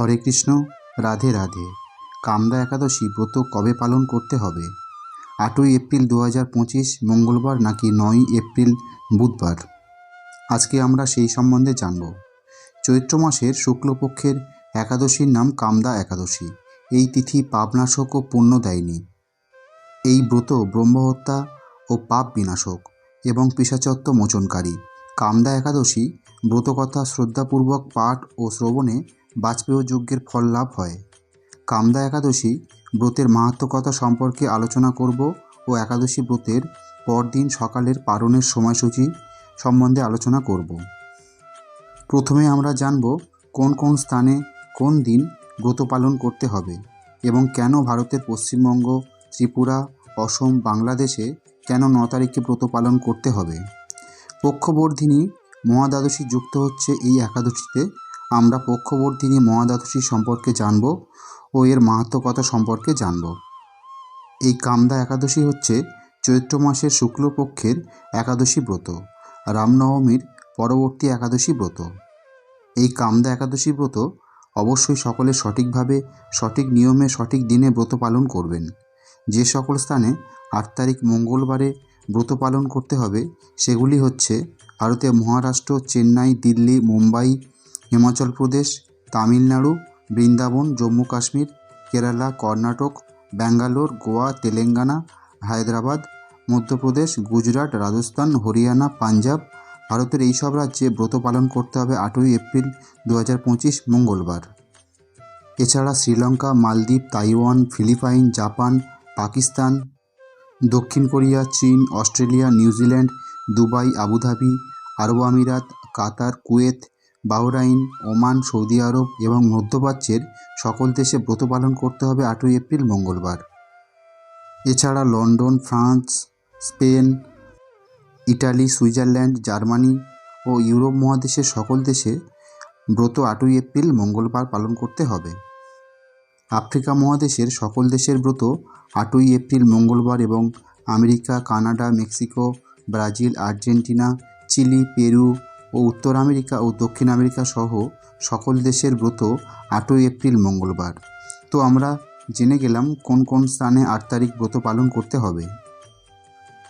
হরে কৃষ্ণ, রাধে রাধে। কামদা একাদশী ব্রত কবে পালন করতে হবে? আটই এপ্রিল দু পঁচিশ, মঙ্গলবার নাকি নয়ই এপ্রিল বুধবার? আজকে আমরা সেই সম্বন্ধে জানব। চৈত্র মাসের শুক্লপক্ষের একাদশীর নাম কামদা একাদশী। এই তিথি পাপনাশক ও দেয়নি। এই ব্রত ব্রহ্মহত্যা ও পাপ বিনাশক এবং পিসাচত্ব মোচনকারী। কামদা একাদশী ব্রতকথা শ্রদ্ধাপূর্বক পাঠ ও শ্রবণে বাজপেয় যজ্ঞের ফল লাভ হয়। কামদা একাদশী ব্রতের মাহাত্মকতা সম্পর্কে আলোচনা করব ও একাদশী ব্রতের পরদিন সকালের পারণের সময়সূচি সম্বন্ধে আলোচনা করব। প্রথমে আমরা জানব কোন কোন স্থানে কোন দিন ব্রত পালন করতে হবে এবং কেন ভারতের পশ্চিমবঙ্গ, ত্রিপুরা, অসম, বাংলাদেশে কেন ন তারিখে ব্রত পালন করতে হবে। পক্ষবর্ধিনী মহাদ্বাদশী যুক্ত হচ্ছে এই একাদশীতে আমরা পক্ষবর্ধিনী মহাদ্বাদশী সম্পর্কে জানব ও এর মাহাত্মকতা সম্পর্কে জানব। এই কামদা একাদশী হচ্ছে চৈত্র মাসের শুক্লপক্ষের একাদশী ব্রত, রামনবমীর পরবর্তী একাদশী ব্রত। এই কামদা একাদশী ব্রত অবশ্যই সকলে সঠিকভাবে, সঠিক নিয়মে, সঠিক দিনে ব্রত পালন করবেন। যে সকল স্থানে আট তারিখ মঙ্গলবারে ব্রত পালন করতে হবে, সেগুলি হচ্ছে ভারতের মহারাষ্ট্র, চেন্নাই, দিল্লি, মুম্বাই হিমাচল প্রদেশ, তামিলনাড়ু, বৃন্দাবন, জম্মু কাশ্মীর, কেরালা, কর্ণাটক, ব্যাঙ্গালোর, গোয়া, তেলেঙ্গানা, হায়দ্রাবাদ, মধ্যপ্রদেশ, গুজরাট, রাজস্থান, হরিয়ানা, পাঞ্জাব। ভারতের এইসব রাজ্যে ব্রত পালন করতে হবে আটই এপ্রিল দু হাজার পঁচিশ, মঙ্গলবার। এছাড়া শ্রীলঙ্কা, মালদ্বীপ, তাইওয়ান, ফিলিপাইন, জাপান, পাকিস্তান, দক্ষিণ কোরিয়া, চীন, Australia, New Zealand, Dubai, Abu Dhabi, আরব আমিরাত, Qatar, Kuwait Bahrain, Oman, Saudi আরব এবং মধ্যপ্রাচ্যের সকল দেশে ব্রত পালন করতে হবে আটই এপ্রিল মঙ্গলবার। এছাড়া London, France, Spain, Italy, Switzerland, Germany ও ইউরোপ মহাদেশের সকল দেশে ব্রত আটই এপ্রিল মঙ্গলবার পালন করতে হবে। আফ্রিকা মহাদেশের সকল দেশের ব্রত আটই এপ্রিল মঙ্গলবার এবং America, Canada, Mexico, Brazil, Argentina, Chile, Peru ও উত্তর আমেরিকা ও দক্ষিণ আমেরিকা সহ সকল দেশের ব্রত আটই এপ্রিল মঙ্গলবার। তো আমরা জেনে গেলাম কোন কোন স্থানে আট তারিখ ব্রত পালন করতে হবে।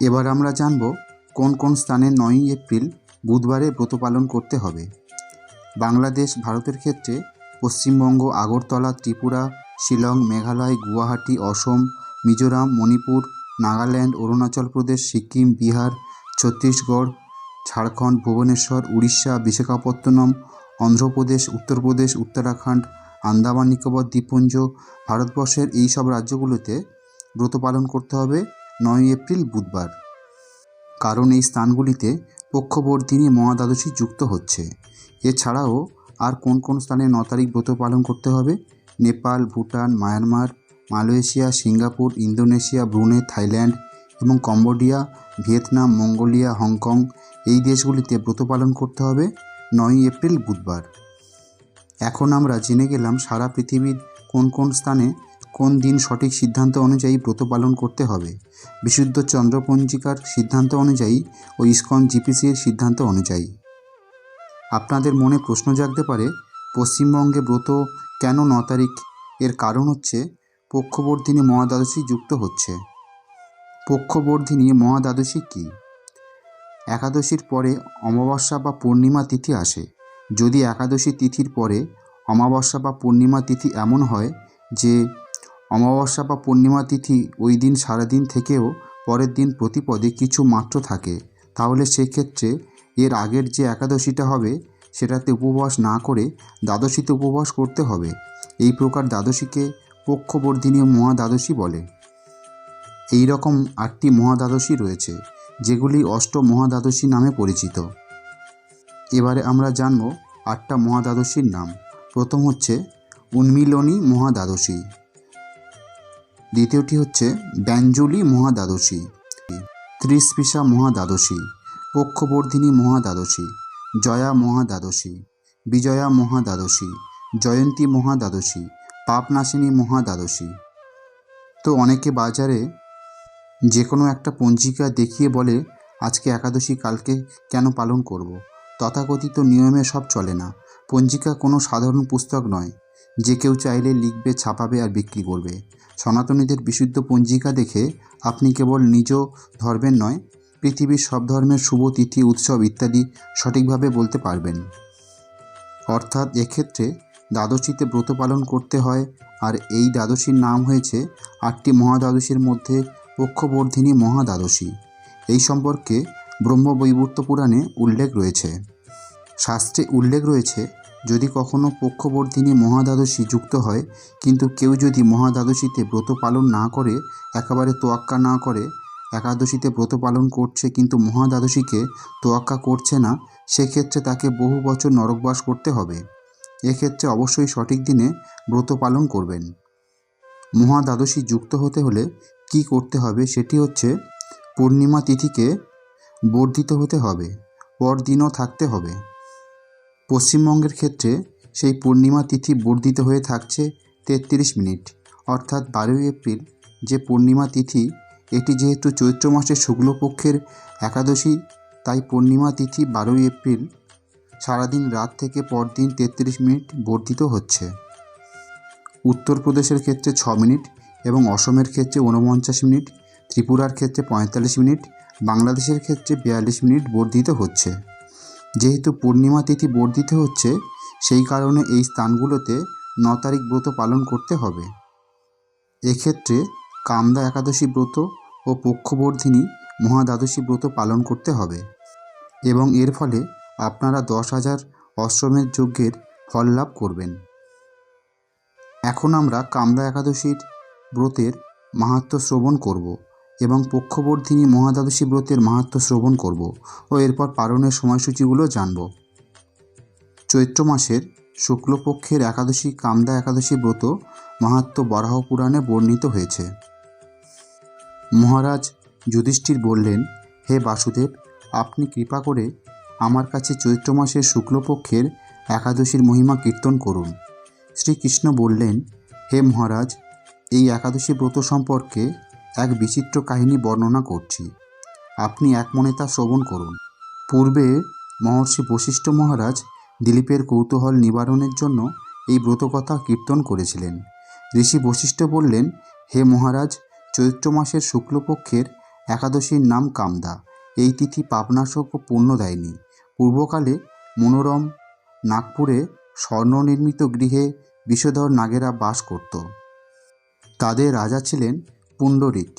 এবার আমরা জানব কোন কোন স্থানে নয়ই এপ্রিল বুধবারে ব্রত পালন করতে হবে। বাংলাদেশ, ভারতের ক্ষেত্রে পশ্চিমবঙ্গ, আগরতলা, ত্রিপুরা, শিলং, মেঘালয়, গুয়াহাটি, অসম, মিজোরাম, মণিপুর, নাগাল্যান্ড, অরুণাচল প্রদেশ, সিকিম, বিহার, ছত্তিশগড় ঝাড়খণ্ড, ভুবনেশ্বর, উড়িষ্যা, বিশাখাপত্তনম, অন্ধ্রপ্রদেশ, উত্তরপ্রদেশ, উত্তরাখণ্ড, আন্দামান, নিকোবর, দ্বীপপুঞ্জ, ভারতবর্ষের এই সব রাজ্যগুলোতে ব্রত পালন করতে হবে নয় এপ্রিল বুধবার। কারণ এই স্থানগুলিতে পক্ষবর্ধিনী মহাদ্বাদশী যুক্ত হচ্ছে। এছাড়াও আর কোন কোন স্থানে ন তারিখ ব্রত পালন করতে হবে? Nepal, Bhutan, Myanmar, Malaysia, Singapore, Indonesia, Brunei, Thailand এবং Cambodia, Vietnam, Mongolia, Hong Kong এই দেশগুলিতে ব্রত পালন করতে হবে। নয়ই এপ্রিল বুধবার। এখন আমরা জেনে গেলাম সারা পৃথিবীর কোন কোন স্থানে কোন দিন সঠিক সিদ্ধান্ত অনুযায়ী ব্রত পালন করতে হবে। বিশুদ্ধ চন্দ্রপঞ্জিকার সিদ্ধান্ত অনুযায়ী ও ইস্কন জিপিসির সিদ্ধান্ত অনুযায়ী। আপনাদের মনে প্রশ্ন জাগতে পারে, পশ্চিমবঙ্গে ব্রত কেন ন তারিখ? এর কারণ হচ্ছে, পক্ষবর্ধিনী মহাদ্বাদশী যুক্ত হচ্ছে। পক্ষবর্ধিনী মহাদ্বাদশী কী? একাদশীর পরে অমাবস্যা বা পূর্ণিমা তিথি আসে। যদি একাদশী তিথির পরে অমাবস্যা বা পূর্ণিমা তিথি এমন হয় যে অমাবস্যা বা পূর্ণিমা তিথি ওই দিন সারাদিন থেকেও পরের দিন প্রতিপদে কিছু মাত্র থাকে, তাহলে সেক্ষেত্রে এর আগের যে একাদশীটা হবে, সেটাতে উপবাস না করে দ্বাদশীতে উপবাস করতে হবে। এই প্রকার দ্বাদশীকে পক্ষবর্ধিনী মহাদ্বাদশী বলে। এই রকম আটটি মহাদ্বাদশী রয়েছে। যেগুলি অষ্ট মহাদ্বাদশী নামে পরিচিত। এবারে আমরা জানব আটটা মহাদ্বাদশীর নাম। প্রথম হচ্ছে উন্মিলনী মহাদ্বাদশী। দ্বিতীয়টি হচ্ছে ব্যঞ্জলি মহাদ্বাদশী। ত্রিস্পিসা মহাদ্বাদশী। পক্ষবর্ধিনী মহাদ্বাদশী। জয়া মহাদ্বাদশী। বিজয়া মহাদ্বাদশী। জয়ন্তী মহাদ্বাদশী। পাপনাশিনী মহাদ্বাদশী। তো অনেকে বাজারে যে কোনো একটা পঞ্জিকা দেখিয়ে বলে, আজকে একাদশী, কালকে কেন পালন করব। তথাকথিত নিয়মে সব চলে না। পঞ্জিকা কোনো সাধারণ পুস্তক নয়। যে কেউ চাইলে লিখবে, ছাপাবে আর বিক্রি করবে। সনাতনীদের বিশুদ্ধ পঞ্জিকা দেখে আপনি কেবল নিজ ধর্মের নয়, পৃথিবীর সব ধর্মের শুভ তিথি, উৎসব ইত্যাদি সঠিকভাবে বলতে পারবেন। অর্থাৎ এক্ষেত্রে দ্বাদশীতে ব্রত পালন করতে হয়, আর এই দ্বাদশীর নাম হয়েছে আটটি মহাদ্বাদশীর মধ্যে পক্ষবর্ধিনী মহাদ্বাদশী। এই সম্পর্কে ব্রহ্মবৈবর্ত পুরাণে উল্লেখ রয়েছে। শাস্ত্রে উল্লেখ রয়েছে, যদি কখনো পক্ষবর্ধিনী মহাদ্বাদশী যুক্ত হয়, কিন্তু কেউ যদি মহাদ্বাদশীতে ব্রত পালন না করে, একেবারে তোয়াক্কা না করে, একাদশীতে ব্রত পালন করছে কিন্তু মহাদ্বাদশীকে তোয়াক্কা করছে না, সেক্ষেত্রে তাকে বহু বছর নরকবাস করতে হবে। এক্ষেত্রে অবশ্যই সঠিক দিনে ব্রত পালন করবেন। মহাদ্বাদশী যুক্ত হতে হলে কি করতে হবে সেটি হচ্ছে পূর্ণিমা তিথিকে বর্ধিত হতে হবে, পরদিনও থাকতে হবে। পশ্চিমবঙ্গের ক্ষেত্রে সেই পূর্ণিমা তিথি বর্ধিত হয়ে থাকছে তেত্রিশ মিনিট, অর্থাৎ বারোই এপ্রিল। যে পূর্ণিমা তিথি, এটি যেহেতু চৈত্র মাসের শুক্লপক্ষের একাদশী, তাই পূর্ণিমা তিথি বারোই এপ্রিল সারাদিন রাত থেকে পরদিন তেত্রিশ মিনিট বর্ধিত হচ্ছে। উত্তরপ্রদেশের ক্ষেত্রে ছ মিনিট এবং অসমের ক্ষেত্রে ঊনপঞ্চাশ মিনিট, ত্রিপুরার ক্ষেত্রে পঁয়তাল্লিশ মিনিট, বাংলাদেশের ক্ষেত্রে বিয়াল্লিশ মিনিট বর্ধিত হচ্ছে। যেহেতু পূর্ণিমা তিথি বর্ধিত হচ্ছে, সেই কারণে এই স্থানগুলোতে ন তারিখ ব্রত পালন করতে হবে। এক্ষেত্রে কামদা একাদশী ব্রত ও পক্ষবর্ধিনী মহাদ্বাদশী ব্রত পালন করতে হবে এবং এর ফলে আপনারা দশ হাজার অশ্রমের যজ্ঞের ফল লাভ করবেন। এখন আমরা কামদা একাদশীর ব্রতের মাহাত্ম শ্রবণ করব এবং পক্ষবর্ধিনী মহাদ্বাদশী ব্রতের মাহাত্ম্য শ্রবণ করব ও এরপর পালনের সময়সূচিগুলো জানব। চৈত্র মাসের শুক্লপক্ষের একাদশী কামদা একাদশী ব্রত মাহাত্ম্য বরাহ পুরাণে বর্ণিত হয়েছে। মহারাজ যুধিষ্ঠির বললেন, হে বাসুদেব, আপনি কৃপা করে আমার কাছে চৈত্র মাসের শুক্লপক্ষের একাদশীর মহিমা কীর্তন করুন। শ্রীকৃষ্ণ বললেন, হে মহারাজ এই একাদশী ব্রত সম্পর্কে এক বিচিত্র কাহিনী বর্ণনা করছি। আপনি এক মনে তা শ্রবণ করুন। পূর্বে মহর্ষি বশিষ্ঠ মহারাজ দিলীপের কৌতূহল নিবারণের জন্য এই ব্রতকথা কীর্তন করেছিলেন। ঋষি বশিষ্ঠ বললেন, হে মহারাজ, চৈত্র মাসের শুক্লপক্ষের একাদশীর নাম কামদা। এই তিথি পাপনাশক ও পুণ্যদায়িনী পূর্বকালে মনোরম নাগপুরে স্বর্ণনির্মিত গৃহে বিষধর নাগেরা বাস করত। তাদের রাজা ছিলেন পুণ্ডরিক।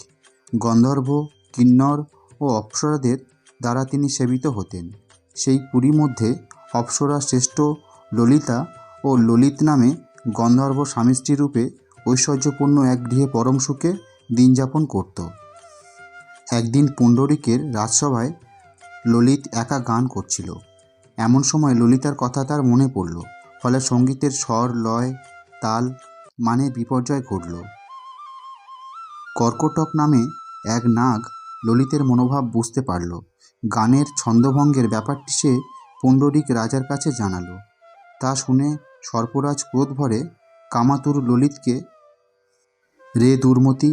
গন্ধর্ব, কিন্নর ও অপ্সরাদের দ্বারা তিনি সেবিত হতেন। সেই পুরী মধ্যে অপ্সরা শ্রেষ্ঠ ললিতা ও ললিত নামে গন্ধর্ব স্বামী রূপে ঐশ্বর্যপূর্ণ এক গৃহে পরম সুখে দিন যাপন করত। একদিন পুণ্ডরিকের রাজসভায় ললিত একা গান করছিল। এমন সময় ললিতার কথা তার মনে পড়ল, ফলে সঙ্গীতের স্বর, লয়, তাল মানে বিপর্যয় ঘটল। কর্কটক নামে এক নাগ ললিতের মনোভাব বুঝতে পারল। গানের ছন্দভঙ্গের ব্যাপারটি সে পুণ্ডরিক রাজার কাছে জানালো। তা শুনে সর্পরাজ ক্রোধ ভরে কামাতুর ললিতকে, রে দুর্মতি,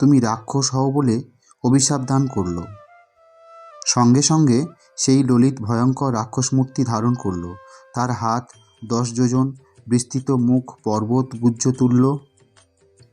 তুমি রাক্ষস হও বলে অভিশাপ দান করল। সঙ্গে সঙ্গে সেই ললিত ভয়ঙ্কর রাক্ষস মূর্তি ধারণ করল। তার হাত দশ যোজন বিস্তৃত মুখ, পর্বত গুজ্জ তুল্য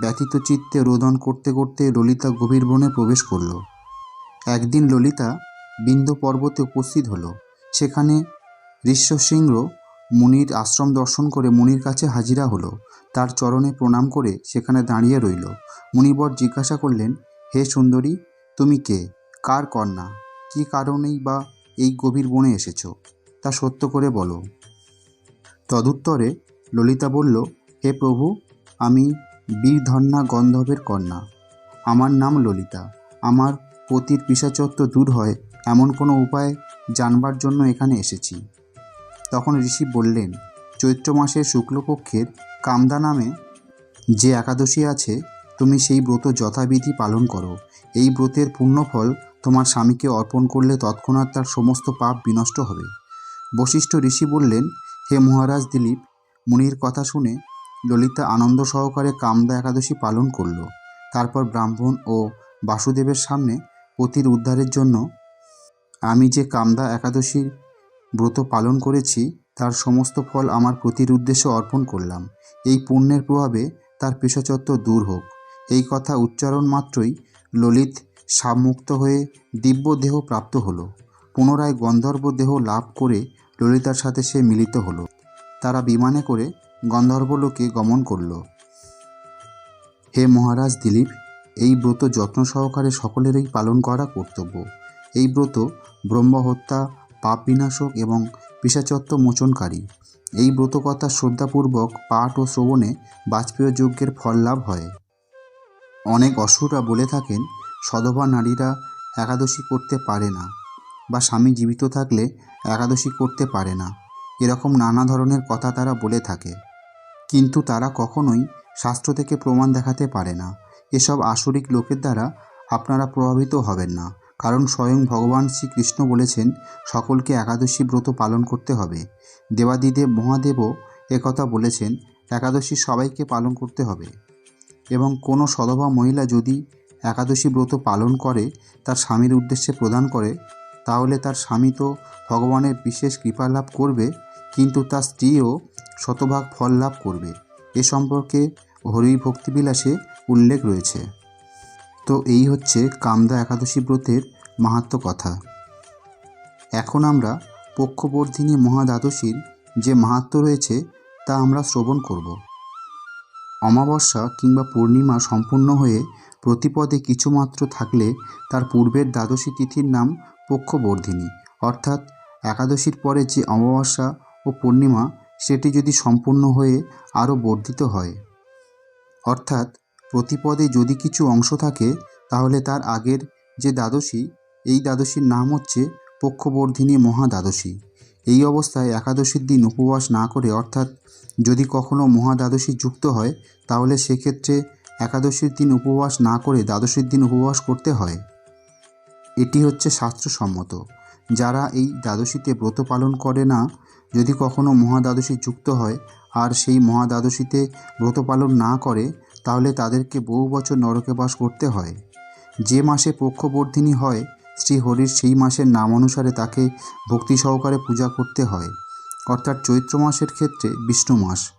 ব্যথিত চিত্তে রোদন করতে করতে ললিতা গভীর বনে প্রবেশ করল। একদিন ললিতা বিন্দু পর্বতে উপস্থিত হলো। সেখানে ঋষ্যশৃঙ্গ মুনির আশ্রম দর্শন করে মুনির কাছে হাজিরা হলো। তার চরণে প্রণাম করে সেখানে দাঁড়িয়ে রইল। মুনিবর জিজ্ঞাসা করলেন, হে সুন্দরী, তুমি কে? কার কন্যা? কী কারণেই বা এই গভীর বনে এসেছ? তা সত্য করে বলো। তদুত্তরে ললিতা বলল, হে প্রভু, আমি বীরধন্যা গন্ধর্বের কন্যা। আমার নাম ললিতা। আমার পতির পিসাচত্ব দূর হয়, এমন কোনো উপায় জানবার জন্য এখানে এসেছি। তখন ঋষি বললেন, চৈত্র মাসের শুক্লপক্ষের কামদা নামে যে একাদশী আছে, তুমি সেই ব্রত যথাবিধি পালন করো। এই ব্রতের পুণ্যফল তোমার স্বামীকে অর্পণ করলে তৎক্ষণাৎ তার সমস্ত পাপ বিনষ্ট হবে। বশিষ্ঠ ঋষি বললেন, হে মহারাজ দিলীপ, মুনির কথা শুনে ললিতা আনন্দ সহকারে কামদা একাদশী পালন করল। তারপর ব্রাহ্মণ ও বাসুদেবের সামনে পতির উদ্ধারের জন্য আমি যে কামদা একাদশীর ব্রত পালন করেছি, তার সমস্ত ফল আমার প্রতির উদ্দেশ্যে অর্পণ করলাম। এই পুণ্যের প্রভাবে তার পেশাচত্ব দূর হোক। এই কথা উচ্চারণ মাত্রই ললিত সাবমুক্ত হয়ে দিব্য দেহ প্রাপ্ত হলো। পুনরায় গন্ধর্ব দেহ লাভ করে ললিতার সাথে সে মিলিত হলো। তারা বিমানে করে গন্ধর্বলোকে গমন করল। হে মহারাজ দিলীপ, এই ব্রত যত্ন সহকারে সকলেরই পালন করা কর্তব্য। এই ব্রত ব্রহ্মহত্যা পাপ বিনাশক এবং পিসাচত্ব মোচনকারী। এই ব্রতকথা শ্রদ্ধাপূর্বক পাঠ ও শ্রবণে বাজপেয় যজ্ঞের ফল লাভ হয়। অনেক অসুররা বলে থাকেন, সধবা নারীরা একাদশী করতে পারে না বা স্বামী জীবিত থাকলে একাদশী করতে পারে না। এরকম নানা ধরনের কথা তারা বলে থাকে। কিন্তু তারা কখনোই শাস্ত্র থেকে প্রমাণ দেখাতে পারে না। এসব আসরিক লোকের দ্বারা আপনারা প্রভাবিত হবেন না, কারণ স্বয়ং ভগবান শ্রীকৃষ্ণ বলেছেন, সকলকে একাদশী ব্রত পালন করতে হবে। দেবাদিদেব মহাদেবও একথা বলেছেন, একাদশী সবাইকে পালন করতে হবে। এবং কোনো সধবা মহিলা যদি একাদশী ব্রত পালন করে, তার স্বামীর উদ্দেশ্যে প্রদান করে, তাহলে তার স্বামী তো ভগবানের বিশেষ কৃপা লাভ করবে কিন্তু তার স্ত্রীও শতভাগ ফল লাভ করবে। এ সম্পর্কে হরি ভক্তিবিলাসে উল্লেখ রয়েছে। তো এই হচ্ছে কামদা একাদশী ব্রতের মাহাত্ম কথা। এখন আমরা পক্ষবর্ধিনী মহাদ্বাদশীর যে মাহাত্ম রয়েছে তা আমরা শ্রবণ করব। অমাবস্যা কিংবা পূর্ণিমা সম্পূর্ণ হয়ে প্রতিপদে কিছুমাত্র থাকলে তার পূর্বের দ্বাদশী তিথির নাম পক্ষবর্ধিনী। অর্থাৎ একাদশীর পরে যে অমাবস্যা ও পূর্ণিমা সেটি যদি সম্পূর্ণ হয়ে আরও বর্ধিত হয়। অর্থাৎ প্রতিপদে যদি কিছু অংশ থাকে, তাহলে তার আগের যে দ্বাদশী, এই দ্বাদশীর নাম হচ্ছে পক্ষবর্ধিনী মহাদ্বাদশী। এই অবস্থায় একাদশীর দিন উপবাস না করে, অর্থাৎ যদি কখনও মহাদ্বাদশী যুক্ত হয়, তাহলে সেক্ষেত্রে একাদশীর দিন উপবাস না করে দ্বাদশীর দিন উপবাস করতে হয়। এটি হচ্ছে শাস্ত্রসম্মত। যারা এই দ্বাদশীতে ব্রত পালন করে না, যদি কখনো মহাদ্বাদশী যুক্ত হয় আর সেই মহাদ্বাদশীতে ব্রত পালন না করে, তাহলে তাদেরকে বহু বছর নরকে বাস করতে হয়। যে মাসে পক্ষবর্ধিনী হয় শ্রী হরির সেই মাসের নাম অনুসারে তাকে ভক্তি সহকারে পূজা করতে হয়। অর্থাৎ চৈত্র মাসের ক্ষেত্রে বিষ্ণু মাস।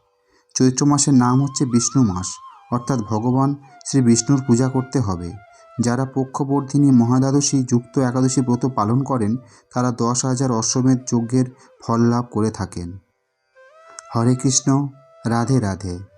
চৈত্র মাসের নাম হচ্ছে বিষ্ণু মাস, অর্থাৎ ভগবান শ্রী বিষ্ণুর পূজা করতে হবে। যারা পক্ষবর্ধিনী মহাদ্বাদশী যুক্ত একাদশী ব্রত পালন করেন, তারা দশ হাজার অশ্বমেধ যজ্ঞের ফল লাভ করে থাকেন। হরে কৃষ্ণ, রাধে রাধে।